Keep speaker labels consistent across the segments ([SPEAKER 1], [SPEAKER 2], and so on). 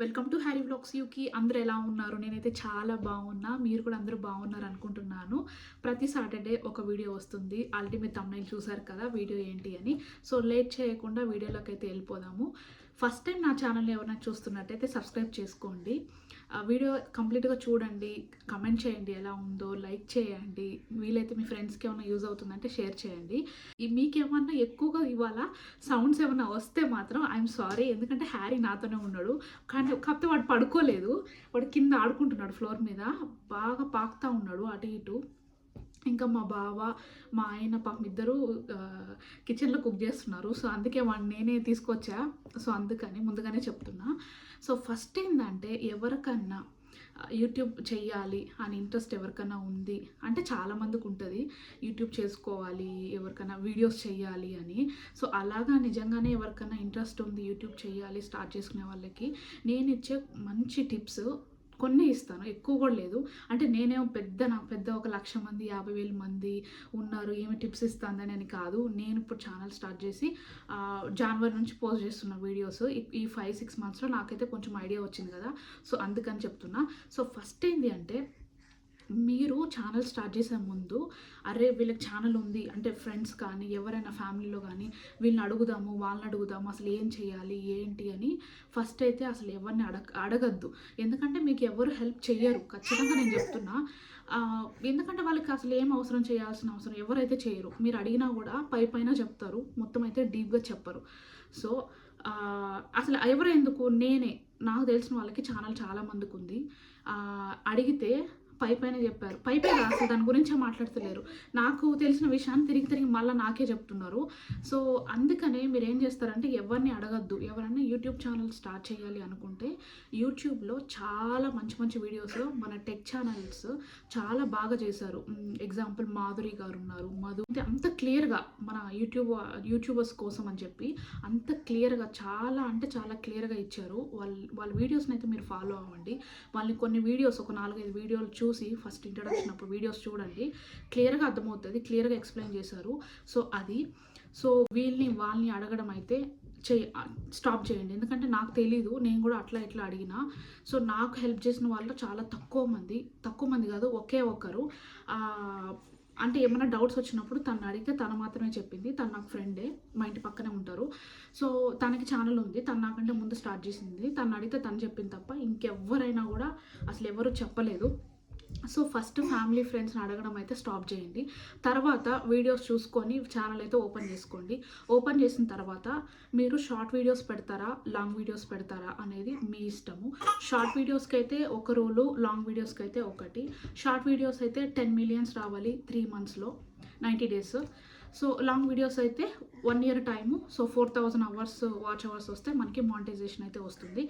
[SPEAKER 1] Welcome to Harry blogs యూకి అందరూ ఎలా ఉన్నారు? నేనైతే చాలా బాగున్నా. మీరు కూడా అందరూ బాగున్నారు అనుకుంటున్నాను. ప్రతి సాటర్డే ఒక వీడియో వస్తుంది. ఆల్రెడీ మీరు తమ్నైల్ చూసారు కదా వీడియో ఏంటి అని. సో లేట్ చేయకుండా వీడియోలోకి అయితే వెళ్ళిపోదాము. ఫస్ట్ టైం నా ఛానల్ని ఎవరైనా చూస్తున్నట్టయితే సబ్స్క్రైబ్ చేసుకోండి. వీడియో కంప్లీట్గా చూడండి కమెంట్ చేయండి ఎలా ఉందో లైక్ చేయండి. వీలైతే మీ ఫ్రెండ్స్కి ఏమైనా యూజ్ అవుతుందంటే షేర్ చేయండి. మీకేమన్నా ఎక్కువగా ఇవాళ సౌండ్స్ ఏమైనా వస్తే మాత్రం ఐఎమ్ సారీ ఎందుకంటే హ్యారీ నాతోనే ఉన్నాడు. కానీ కాకపోతే వాడు పడుకోలేదు. వాడు కింద ఆడుకుంటున్నాడు ఫ్లోర్ మీద. బాగా పాకుతూ ఉన్నాడు అటు ఇటు. ఇంకా మా బావ మా ఆయన పాపం ఇద్దరు కిచెన్లో కుక్ చేస్తున్నారు. సో అందుకే వాడిని నేనే తీసుకొచ్చా. సో అందుకని ముందుగానే చెప్తున్నా. సో ఫస్ట్ ఏంటంటే ఎవరికన్నా యూట్యూబ్ చేయాలి అని ఇంట్రెస్ట్ ఎవరికైనా ఉంది అంటే చాలామందికి ఉంటుంది. యూట్యూబ్ చేసుకోవాలి ఎవరికైనా వీడియోస్ చేయాలి అని. సో అలాగా నిజంగానే ఎవరికైనా ఇంట్రెస్ట్ ఉంది యూట్యూబ్ చేయాలి స్టార్ట్ చేసుకునే వాళ్ళకి నేను ఇచ్చే మంచి టిప్స్ కొన్ని ఇస్తాను ఎక్కువ కూడా లేదు. అంటే నేనేమో పెద్ద నాకు పెద్ద ఒక లక్ష మంది యాభై వేల మంది ఉన్నారు ఏమి టిప్స్ ఇస్తాందని అని కాదు. నేను ఇప్పుడు ఛానల్ స్టార్ట్ చేసి ఆ, జనవరి నుంచి పోస్ట్ చేస్తున్న వీడియోస్ ఈ ఫైవ్ సిక్స్ మంత్స్లో నాకైతే కొంచెం ఐడియా వచ్చింది కదా. సో అందుకని చెప్తున్నా. సో ఫస్ట్ ఏంటి అంటే మీరు ఛానల్ స్టార్ట్ చేసే ముందు అరే వీళ్ళకి ఛానల్ ఉంది. అంటే ఫ్రెండ్స్ కానీ ఎవరైనా ఫ్యామిలీలో కానీ వీళ్ళని అడుగుదాము వాళ్ళని అడుగుదాము అసలు ఏం చేయాలి ఏంటి అని ఫస్ట్ అయితే అసలు ఎవరిని అడగ అడగద్దు. ఎందుకంటే మీకు ఎవరు హెల్ప్ చేయరు. ఖచ్చితంగా నేను చెప్తున్నా. ఎందుకంటే వాళ్ళకి అసలు ఏం అవసరం చేయాల్సిన అవసరం ఎవరైతే చేయరు. మీరు అడిగినా కూడా పై పైన చెప్తారు. మొత్తం అయితే డీప్గా చెప్పరు. సో అసలు ఎవరు ఎందుకు నేనే. నాకు తెలిసిన వాళ్ళకి ఛానల్ చాలా మందికి ఉంది. అడిగితే పై పైన చెప్పారు. పై పైన అసలు దాని గురించే మాట్లాడతలేరు. నాకు తెలిసిన విషయాన్ని తిరిగి తిరిగి మళ్ళీ నాకే చెప్తున్నారు. సో అందుకనే మీరు ఏం చేస్తారంటే ఎవరిని అడగద్దు. ఎవరైనా యూట్యూబ్ ఛానల్ స్టార్ట్ చేయాలి అనుకుంటే యూట్యూబ్లో చాలా మంచి మంచి వీడియోస్ మన టెక్ ఛానల్స్ చాలా బాగా చేశారు. ఎగ్జాంపుల్ మాధురి గారు ఉన్నారు. మధు అంటే అంత క్లియర్గా మన యూట్యూబ్ యూట్యూబర్స్ కోసం అని చెప్పి అంత క్లియర్గా చాలా అంటే చాలా క్లియర్గా ఇచ్చారు. వాళ్ళ వాళ్ళ వీడియోస్ని అయితే మీరు ఫాలో అవ్వండి. వాళ్ళని కొన్ని వీడియోస్ ఒక నాలుగైదు వీడియోలు చూసి ఫస్ట్ ఇంట్రడక్షన్ అప్పుడు వీడియోస్ చూడండి. క్లియర్గా అర్థమవుతుంది క్లియర్గా ఎక్స్ప్లెయిన్ చేశారు. సో అది. సో వీళ్ళని వాళ్ళని అడగడం అయితే చేయ స్టాప్ చేయండి. ఎందుకంటే నాకు తెలీదు నేను కూడా అట్లా ఇట్లా అడిగిన. సో నాకు హెల్ప్ చేసిన వాళ్ళు చాలా తక్కువ మంది తక్కువ మంది కాదు ఒకే ఒక్కరు. అంటే ఏమైనా డౌట్స్ వచ్చినప్పుడు తను అడిగితే తను మాత్రమే చెప్పింది. తను నాకు ఫ్రెండే మా ఇంటి పక్కనే ఉంటారు. సో తనకి ఛానల్ ఉంది. తను నాకంటే ముందు స్టార్ట్ చేసింది. తను అడిగితే తను చెప్పింది తప్ప ఇంకెవ్వరైనా కూడా అసలు ఎవరు చెప్పలేదు. సో ఫస్ట్ ఫ్యామిలీ ఫ్రెండ్స్ని అడగడం అయితే స్టాప్ చేయండి. తర్వాత వీడియోస్ చూసుకొని ఛానల్ అయితే ఓపెన్ చేసుకోండి. ఓపెన్ చేసిన తర్వాత మీరు షార్ట్ వీడియోస్ పెడతారా లాంగ్ వీడియోస్ పెడతారా అనేది మీ ఇష్టము. షార్ట్ వీడియోస్కి అయితే ఒక రూలు లాంగ్ వీడియోస్కి అయితే ఒకటి. షార్ట్ వీడియోస్ అయితే టెన్ మిలియన్స్ రావాలి త్రీ మంత్స్లో ninety days. So long videos అయితే one year time so four thousand hours watch hours వస్తే మనకి మానిటైజేషన్ అయితే వస్తుంది.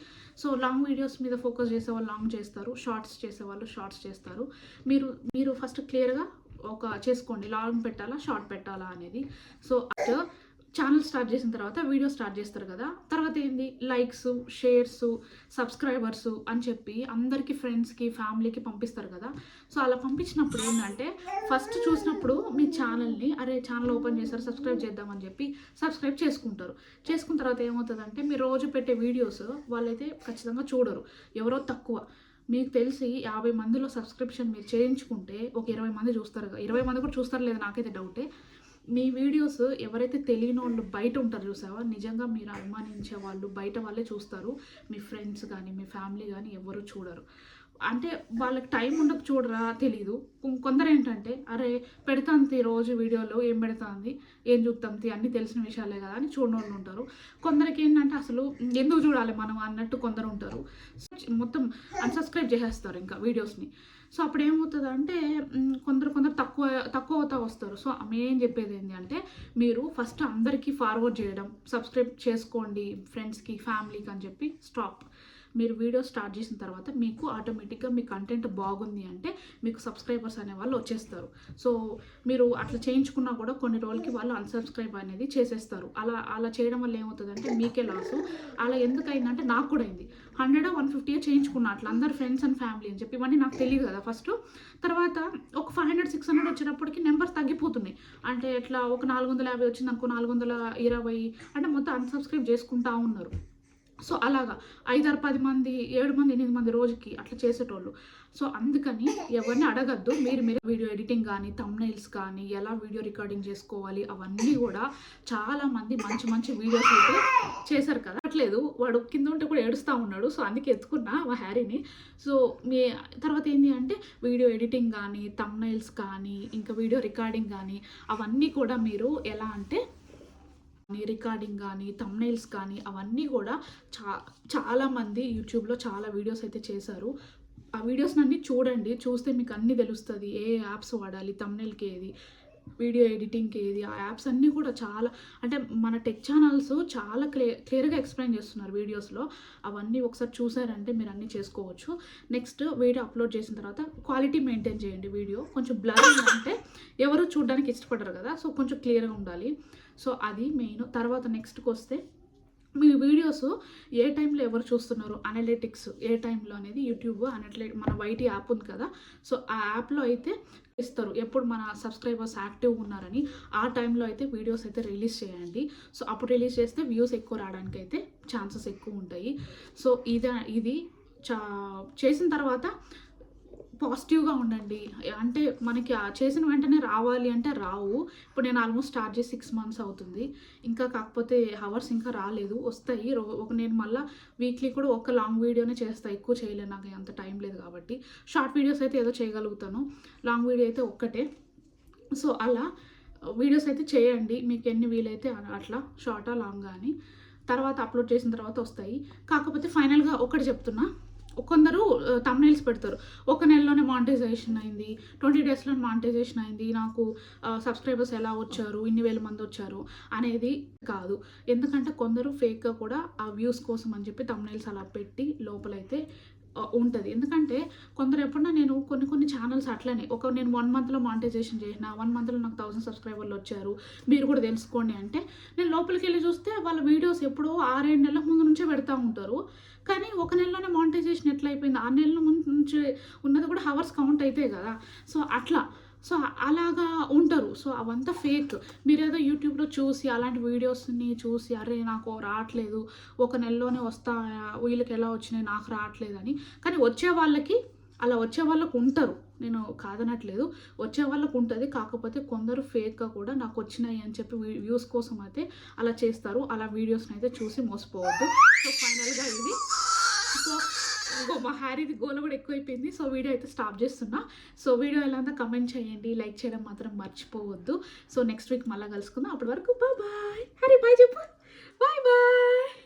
[SPEAKER 1] సో లాంగ్ వీడియోస్ మీద ఫోకస్ చేసే వాళ్ళు లాంగ్ చేస్తారు. షార్ట్స్ చేసే వాళ్ళు షార్ట్స్ చేస్తారు. మీరు మీరు ఫస్ట్ క్లియర్గా ఒక చేసుకోండి. లాంగ్ పెట్టాలా షార్ట్ పెట్టాలా అనేది. సో అట్ ఛానల్ స్టార్ట్ చేసిన తర్వాత వీడియో స్టార్ట్ చేస్తారు కదా. తర్వాత ఏంది? లైక్స్ షేర్స్ సబ్స్క్రైబర్స్ అని చెప్పి అందరికీ ఫ్రెండ్స్కి ఫ్యామిలీకి పంపిస్తారు కదా. సో అలా పంపించినప్పుడు ఏంటంటే ఫస్ట్ చూసినప్పుడు మీ ఛానల్ని అరే ఛానల్ ఓపెన్ చేస్తారు సబ్స్క్రైబ్ చేద్దామని చెప్పి సబ్స్క్రైబ్ చేసుకుంటారు. చేసుకున్న తర్వాత ఏమవుతుందంటే మీరు రోజు పెట్టే వీడియోస్ వాళ్ళైతే ఖచ్చితంగా చూడరు. ఎవరో తక్కువ. మీకు తెలిసి యాభై మందిలో సబ్స్క్రిప్షన్ మీరు చేయించుకుంటే ఒక ఇరవై మంది చూస్తారు. కదా ఇరవై మంది కూడా చూస్తారు లేదు నాకైతే డౌటే మీ వీడియోస్ ఎవరైతే తెలియని వాళ్ళు బయట ఉంటారు చూసావా? నిజంగా మీరు అభిమానించే వాళ్ళు బయట వాళ్ళే చూస్తారు. మీ ఫ్రెండ్స్ కానీ మీ ఫ్యామిలీ కానీ ఎవరు చూడరు. అంటే వాళ్ళకి టైం ఉండక చూడరా తెలీదు. కొందరు ఏంటంటే అరే పెడతాంది రోజు వీడియోలో ఏం పెడతాంది ఏం చూస్తాంది అన్నీ తెలిసిన విషయాలే కదా అని చూడని ఉంటారు. కొందరికి ఏంటంటే అసలు ఎందుకు చూడాలి మనం అన్నట్టు కొందరు ఉంటారు. మొత్తం అన్సబ్స్క్రైబ్ చేసేస్తారు ఇంకా వీడియోస్ని. సో అప్పుడు ఏమవుతుంది అంటే కొందరు కొందరు తక్కువ తక్కువ అవుతా వస్తారు. సో మేం చెప్పేది ఏంటి అంటే మీరు ఫస్ట్ అందరికీ ఫార్వర్డ్ చేయడం సబ్స్క్రైబ్ చేసుకోండి ఫ్రెండ్స్కి ఫ్యామిలీకి అని చెప్పి స్టాప్ మీరు వీడియో స్టార్ట్ చేసిన తర్వాత మీకు ఆటోమేటిక్గా మీ కంటెంట్ బాగుంది అంటే మీకు సబ్స్క్రైబర్స్ అనే వాళ్ళు వచ్చేస్తారు. సో మీరు అట్లా చేయించుకున్నా కూడా కొన్ని రోజులకి వాళ్ళు అన్సబ్స్క్రైబ్ అనేది చేసేస్తారు. అలా అలా చేయడం వల్ల ఏమవుతుందంటే మీకే లాసు అలా ఎందుకు నాకు కూడా అయింది. హండ్రెడ్ వన్ ఫిఫ్టీ చేయించుకున్నా అట్లా అందరు ఫ్రెండ్స్ అండ్ ఫ్యామిలీ అని చెప్పి ఇవన్నీ నాకు తెలియదు కదా ఫస్ట్ తర్వాత ఒక ఫైవ్ హండ్రెడ్ సిక్స్ హండ్రెడ్ వచ్చినప్పటికీ నెంబర్స్ తగ్గిపోతున్నాయి. అంటే ఎట్లా ఒక నాలుగు వందల యాభై వచ్చింది అనుకో నాలుగు వందల ఇరవై అంటే మొత్తం అన్సబ్స్క్రైబ్ చేసుకుంటా ఉన్నారు. సో అలాగా ఐదారు పది మంది ఏడు మంది ఎనిమిది మంది రోజుకి అట్లా చేసేటోళ్ళు. సో అందుకని ఎవరిని అడగద్దు. మీరు మీరు వీడియో ఎడిటింగ్ కానీ తమ్నైల్స్ కానీ ఎలా వీడియో రికార్డింగ్ చేసుకోవాలి అవన్నీ కూడా చాలా మంది మంచి మంచి వీడియోస్ అయితే చేశారు కదా. అట్లేదు వాడు కింద ఉంటే కూడా ఏడుస్తూ ఉన్నాడు. సో అందుకే ఎత్తుకున్నా మా హ్యారీని. సో మీ తర్వాత ఏంటి అంటే వీడియో ఎడిటింగ్ కానీ తమ్నైల్స్ కానీ ఇంకా వీడియో రికార్డింగ్ కానీ అవన్నీ కూడా మీరు ఎలా అంటే కానీ రికార్డింగ్ కానీ తమ్నైల్స్ కానీ అవన్నీ కూడా చా చాలామంది యూట్యూబ్లో చాలా వీడియోస్ అయితే చేశారు. ఆ వీడియోస్ అన్నీ చూడండి చూస్తే మీకు అన్నీ తెలుస్తుంది. ఏ యాప్స్ వాడాలి తమ్నైల్కి ఏది వీడియో ఎడిటింగ్కి ఏది ఆ యాప్స్ అన్నీ కూడా చాలా అంటే మన టెక్ ఛానల్స్ చాలా క్లియర్ క్లియర్గా ఎక్స్ప్లెయిన్ చేస్తున్నారు వీడియోస్లో అవన్నీ ఒకసారి చూసారంటే మీరు అన్నీ చేసుకోవచ్చు. నెక్స్ట్ వీడియో అప్లోడ్ చేసిన తర్వాత క్వాలిటీ మెయింటైన్ చేయండి వీడియో కొంచెం బ్లర్ అంటే ఎవరు చూడడానికి ఇష్టపడరు కదా సో కొంచెం క్లియర్గా ఉండాలి. సో అది మెయిన్. తర్వాత నెక్స్ట్కి వస్తే మీ వీడియోస్ ఏ టైంలో ఎవరు చూస్తున్నారు? అనలిటిక్స్ ఏ టైంలో అనేది యూట్యూబ్ అనట్లే మన వైటీ యాప్ ఉంది కదా. సో ఆ యాప్లో అయితే ఇస్తారు. ఎప్పుడు మన సబ్స్క్రైబర్స్ యాక్టివ్ ఉన్నారని ఆ టైంలో అయితే వీడియోస్ అయితే రిలీజ్ చేయండి. సో అప్పుడు రిలీజ్ చేస్తే వ్యూస్ ఎక్కువ రావడానికి అయితే ఛాన్సెస్ ఎక్కువ ఉంటాయి. సో ఇది ఇది చా చేసిన తర్వాత పాజిటివ్గా ఉండండి. అంటే మనకి చేసిన వెంటనే రావాలి అంటే రావు. ఇప్పుడు నేను ఆల్మోస్ట్ స్టార్ట్ చేసి సిక్స్ మంత్స్ అవుతుంది. ఇంకా కాకపోతే హవర్స్ ఇంకా రాలేదు. వస్తాయి. రో ఒక నేను మళ్ళీ వీక్లీ కూడా ఒక లాంగ్ వీడియోనే చేస్తాను ఎక్కువ చేయలేను నాకు అంత టైం లేదు కాబట్టి. షార్ట్ వీడియోస్ అయితే ఏదో చేయగలుగుతాను. లాంగ్ వీడియో అయితే ఒక్కటే. సో అలా వీడియోస్ అయితే చేయండి. మీకు ఎన్ని వీలైతే అట్లా షార్టా లాంగ్ కానీ తర్వాత అప్లోడ్ చేసిన తర్వాత వస్తాయి. కాకపోతే ఫైనల్గా ఒకటి చెప్తున్నా. కొందరు తమ్నైల్స్ పెడతారు. ఒక నెలలోనే మానిటైజేషన్ అయింది. ట్వంటీ డేస్లో మానిటైజేషన్ అయింది. నాకు సబ్స్క్రైబర్స్ ఎలా వచ్చారు? ఇన్ని వేల మంది వచ్చారు? అనేది కాదు. ఎందుకంటే కొందరు ఫేక్గా కూడా ఆ వ్యూస్ కోసం అని చెప్పి తమ్నైల్స్ అలా పెట్టి లోపలైతే ఉంటుంది. ఎందుకంటే కొందరు ఎప్పుడన్నా నేను కొన్ని కొన్ని ఛానల్స్ అట్లనే ఒక నేను వన్ మంత్లో మానిటైజేషన్ చేసిన వన్ మంత్లో నాకు థౌసండ్ సబ్స్క్రైబర్లు వచ్చారు మీరు కూడా తెలుసుకోండి అంటే నేను లోపలికి వెళ్ళి చూస్తే వాళ్ళ వీడియోస్ ఎప్పుడో ఆరేడు నెలల ముందు నుంచే పెడతా ఉంటారు. కానీ ఒక నెలలోనే మానిటైజేషన్ ఎట్లా అయిపోయింది ఆ నెలల నుంచి ఉన్నది కూడా హవర్స్ కౌంట్ అవుతాయి కదా. సో అట్లా. సో అలాగా ఉంటారు. సో అవంతా ఫేక్ మీరేదో యూట్యూబ్లో చూసి అలాంటి వీడియోస్ని చూసి అరే నాకు రావట్లేదు. ఒక నెలలోనే వస్తా వీళ్ళకి ఎలా వచ్చినాయి నాకు రావట్లేదని. కానీ వచ్చే వాళ్ళకి అలా వచ్చే వాళ్ళకు ఉంటారు. నేను కాదనట్లేదు. వచ్చే వాళ్ళకు ఉంటుంది. కాకపోతే కొందరు ఫేక్గా కూడా నాకు వచ్చినాయి అని చెప్పి వ్యూస్ కోసం అయితే అలా చేస్తారు. అలా వీడియోస్ని అయితే చూసి మోసపోవద్దు. సో ఫైనల్గా ఇది. సో ఇంకో మా హ్యారీది గోల కూడా ఎక్కువైపోయింది. సో వీడియో అయితే స్టాప్ చేస్తున్నా. సో వీడియో ఎలా అంతా కమెంట్ చేయండి. లైక్ చేయడం మాత్రం మర్చిపోవద్దు. సో నెక్స్ట్ వీక్ మళ్ళీ కలుసుకుందాం. అప్పటి వరకు బాయ్ హ్యారీ బాయ్ చెప్పు. Bye bye